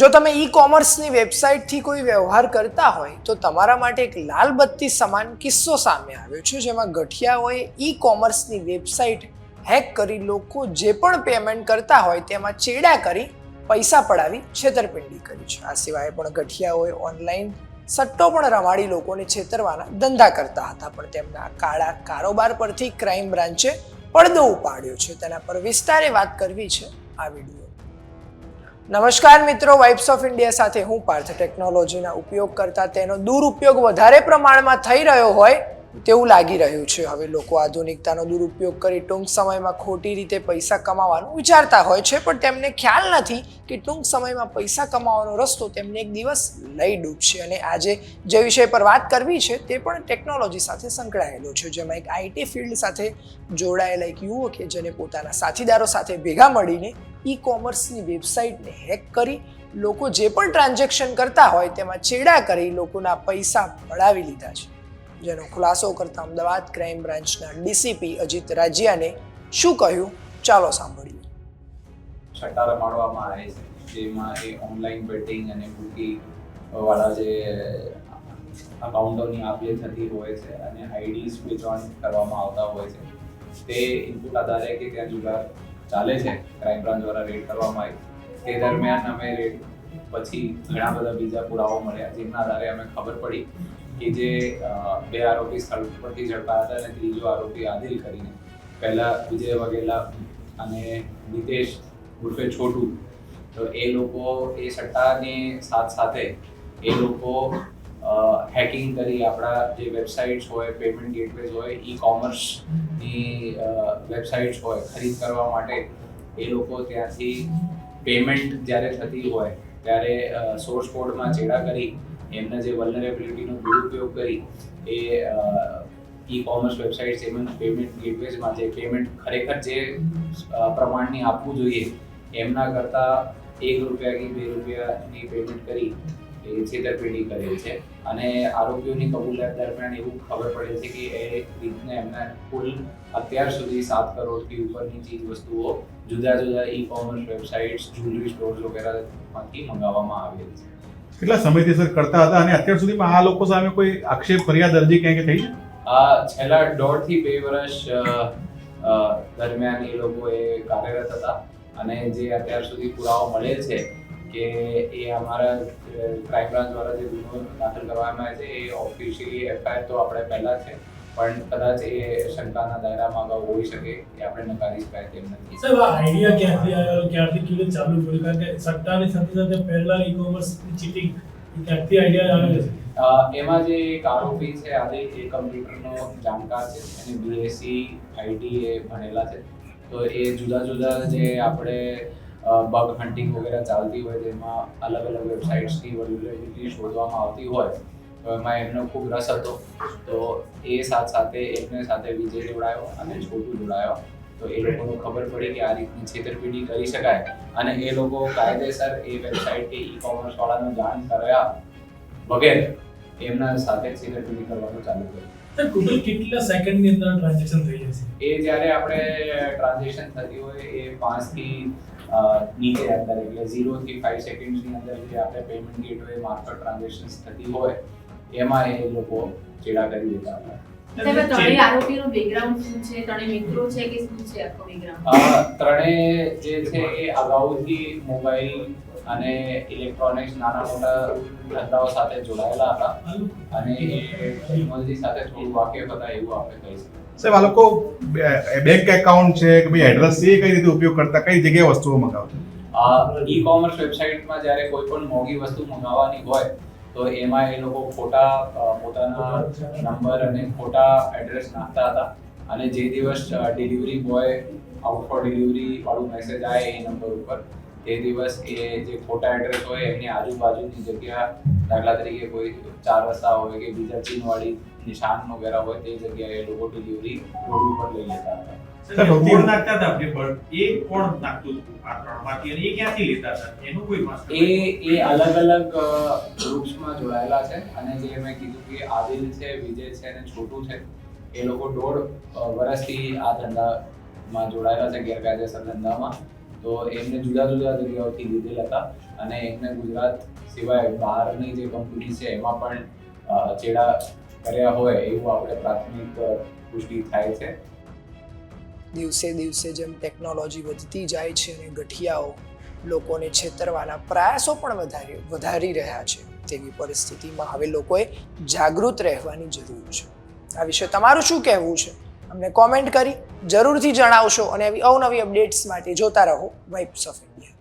જો તમે ઈ કોમર્સની વેબસાઇટથી કોઈ વ્યવહાર કરતા હોય, તો તમારા માટે એક લાલ બત્તી સમાન કિસ્સો સામે આવ્યો છે, જેમાં ગઠિયાઓએ ઈ કોમર્સની વેબસાઇટ હેક કરી લોકો જે પણ પેમેન્ટ કરતા હોય, તેમાં ચેડા કરી પૈસા પડાવી છેતરપિંડી કરી છે. આ સિવાય પણ ગઠિયાઓએ ઓનલાઈન સટ્ટો પણ રમાડી લોકોને છેતરવાના ધંધા કરતા હતા, પણ તેમના કાળા કારોબાર પરથી ક્રાઇમ બ્રાન્ચે પડદો ઉપાડ્યો છે. તેના પર વિસ્તારે વાત કરવી છે આ વીડિયો. નમસ્કાર મિત્રો વાઇબ્સ ઓફ ઇન્ડિયા સાથે હું પાર્થ ટેકનોલોજીના ઉપયોગ કરતા તેનો દુરુપયોગ વધારે પ્રમાણમાં થઈ રહ્યો હોય તેવું લાગી રહ્યું છે. હવે લોકો આધુનિકતાનો દુરુપયોગ કરી ટૂંક સમયમાં ખોટી રીતે પૈસા કમાવાનું વિચારતા હોય છે, પણ તેમને ખ્યાલ નથી કે ટૂંક સમયમાં પૈસા કમાવાનો રસ્તો તેમને એક દિવસ લઈ ડૂબશે. અને આજે જે વિષય પર વાત કરવી છે તે પણ ટેકનોલોજી સાથે સંકળાયેલો છે, જેમાં એક આઈટી ફિલ્ડ સાથે જોડાયેલા એક યુવકે જેને પોતાના સાથીદારો સાથે ભેગા મળીને ઈ કોમર્સની વેબસાઇટને હેક કરી લોકો જે પણ ટ્રાન્ઝેક્શન કરતા હોય તેમાં ચેડા કરી લોકોના પૈસા પડાવી લીધા છે. જેનો ખુલાસો કરતા અમદાવાદ ક્રાઇમ બ્રાન્ચના ડીસીપી અજીત રાજ્યાને શું કહ્યું? ચાલો સાંભળીએ. સટ્ટા પાડવામાં આવે છે. જેમાં એ ઓનલાઈન બેટિંગ અને બુકી વાળા જે અકાઉન્ટોની આપલે થતી હોય છે અને આઈડી સ્વિચ ઓન કરવામાં આવતા હોય છે. તે ઇનપુટ આધારે કે ત્યાં જુગાર ચાલે છે ક્રાઇમ બ્રાન્ચ દ્વારા રેડ કરવામાં આવી. તે દરમિયાન અમે રેડ પછી ઘણા બધા બીજા પુરાવા મળ્યા જેના આધારે અમે ખબર પડી કે જે બે આરોપી સ્થળ પરથી ઝડપાયા હતા અને ત્રીજો આરોપી આદિલ કરીને. પહેલા વિજય વગેલા અને નિતેશ ઉર્ફે છોટુ, તો એ લોકો એ સટ્ટાની સાથ સાથે એ લોકો હેકિંગ કરી આપણા જે વેબસાઇટ્સ હોય પેમેન્ટ ગેટવેઝ હોય ઈ કોમર્સની વેબસાઇટ્સ હોય, ખરીદ કરવા માટે એ લોકો ત્યાંથી પેમેન્ટ જ્યારે થતી હોય, ત્યારે સોર્સ કોડમાં ચેડા કરી, એમના જે વલનરેબિલિટીનો દુરુપયોગ કરી, એ e commerce websites payment payment ગેટવેઝમાં જે પેમેન્ટ ખરેખર જે પ્રમાણની આપવું જોઈએ, એમના કરતાં એક રૂપિયા કે બે રૂપિયાની પેમેન્ટ કરી એ છેતરપિંડી કરેલ છે. અને આરોપીઓની કબૂલાત દરમિયાન એવું ખબર પડે છે કે એ રીતને એમને કુલ અત્યાર સુધી સાત કરોડથી ઉપરની ચીજ વસ્તુઓ જુદા જુદા e commerce websites jewellery stores વગેરેમાંથી મંગાવવામાં આવેલ છે. કેટલા સમયથી સર કરતા હતા અને અત્યાર સુધીમાં આ લોકો સામે કોઈ આક્ષેપ ફરિયાદ અરજી ક્યાંય થઈ છે? આ છેલ્લા દોઢથી બે વર્ષ દરમિયાન એ લોકો એ કાર્યરત હતા અને જે અત્યાર સુધી પુરાવો મળે છે કે એ અમારા ક્રાઇમ બ્રાન્ચ દ્વારા જે ગુનો દાખલ કરવામાં આવે છે એ ઓફિશિયલી એફઆઈઆર તો આપણે પહેલા છે પણ કદાચ એ શંકાના દાયરામાં અગાઉ હોઈ શકે કે આપણે નકારી શકાય તેમ નથી. સાહેબ આ આઈડિયા ક્યાંથી આવ્યો? ક્યારથી કેવી રીતે ચાલુ થયું? કારણ કે સટ્ટાની સાથે સાથે પહેલા ઈ કોમર્સ ચીટિંગ ક્યાંથી આઈડિયા આવ્યો? છે એમાં જે એક આરોપી છે આજે એ કમ્પ્યુટરનો જાણકાર છે અને બીએસસી આઈટી એ ભણેલા છે. તો એ જુદા જુદા જે આપણે બગ હન્ટિંગ વગેરે ચાલતી હોય તેમાં અલગ અલગ વેબસાઇટ્સની વલ્યુરેબિલિટી શોધવામાં આવતી હોય, તો એમાં એમનો ખૂબ રસ હતો. તો એ સાથ સાથે, એમને સાથે વિજય જોડાયો અને છોટું જોડાયો. તો એ લોકોને ખબર પડી કે આ રીતની છેતરપિંડી કરી શકાય. અને એ લોકો કાયદેસર એ વેબસાઇટ કે ઈ કોમર્સ વાળાનું જાણ કર્યા વગેરે એમના સાથે છેતરપિંડી કરવાનું ચાલુ કર્યું. સાહેબ ટોટલ કેટલા સેકન્ડની અંદર ટ્રાન્ઝેક્શન થઈ જશે? એ જ્યારે આપણે ટ્રાન્ઝેક્શન થતી હોય એ 5 થી નીચે અંદર એટલે 0 થી ફાઈવ સેકન્ડ્સની અંદર જે આપણે પેમેન્ટ ગેટવે મારફત ટ્રાન્ઝેક્શન થતી હોય એમાં એ લોકો ચેડા કરી દેતા હતા. ત્રણેય આરોપીનો બેકગ્રાઉન્ડ શું છે? ત્રણેય મિત્રો છે કે શું છે આખો બેકગ્રાઉન્ડ ત્રણેય જે છે એ અગાઉથી મોબાઈલ અને ઇલેક્ટ્રોનિક્સ નાના મોટા ધંધાઓ સાથે જોડાયેલા હતા. અને એ ટેકનોલોજી સાથે થોડું વાકેફ હતા એવું આપણે કહી શકીએ. સાહેબ આ લોકો બેંક એકાઉન્ટ છે કે ભાઈ એડ્રેસ છે એ કઈ રીતે ઉપયોગ કરતા? કઈ જગ્યાએ વસ્તુઓ મંગાવતા? ઈ કોમર્સ વેબસાઇટમાં જ્યારે કોઈ પણ મોંઘી વસ્તુ મંગાવવાની હોય તો એમાં એ લોકો ખોટા પોતાના નંબર અને ખોટા એડ્રેસ નાખતા હતા. અને જે દિવસ delivery boy out for delivery વાળું મેસેજ આવે એ નંબર ઉપર તે દિવસ એ જે ખોટા એડ્રેસ હોય એમની આજુબાજુની જગ્યા દાખલા તરીકે કોઈ ચાર રસ્તા હોય કે બીજા ચીનવાળી નિશાન વગેરે હોય તે જગ્યાએ એ લોકો ડિલિવરી રોડ ઉપર લઈ લેતા હતા. કોણ નાખતા હતા આપણે પણ? એ કોણ નાખતું આ ત્રણમાંથી એ ક્યાંથી લેતા હતા? એનું કોઈ માસ્ટર એ એ અલગ અલગ ગ્રુપ્સમાં જોડાયેલા છે અને જે મેં કીધું કે આદિલ છે વિજય છે અને છોટું છે એ લોકો દોઢ વર્ષથી આ ધંધામાં જોડાયેલા છે ગેરકાયદેસર ધંધામાં. તો એમને જુદા જુદા જગ્યાઓથી લીધેલા હતા અને એમને ગુજરાત સિવાય બહારની જે કંપની છે, એમાં પણ ચેડા કર્યા હોય એવું આપણે પ્રાથમિક પુષ્ટિ થાય છે. દિવસે દિવસે જેમ ટેકનોલોજી વધતી જાય છે અને ગઠિયાઓ લોકોને છેતરવાના પ્રયાસો પણ વધારી વધારી રહ્યા છે, તેવી પરિસ્થિતિમાં હવે લોકોએ જાગૃત રહેવાની જરૂર છે. આ વિશે તમારું શું કહેવું છે? અમને કોમેન્ટ કરી, જરૂરથી જણાવશો અને આવી અવનવી અપડેટ્સ માટે જોતા રહો વાઇબ્સ ઓફ ઇન્ડિયા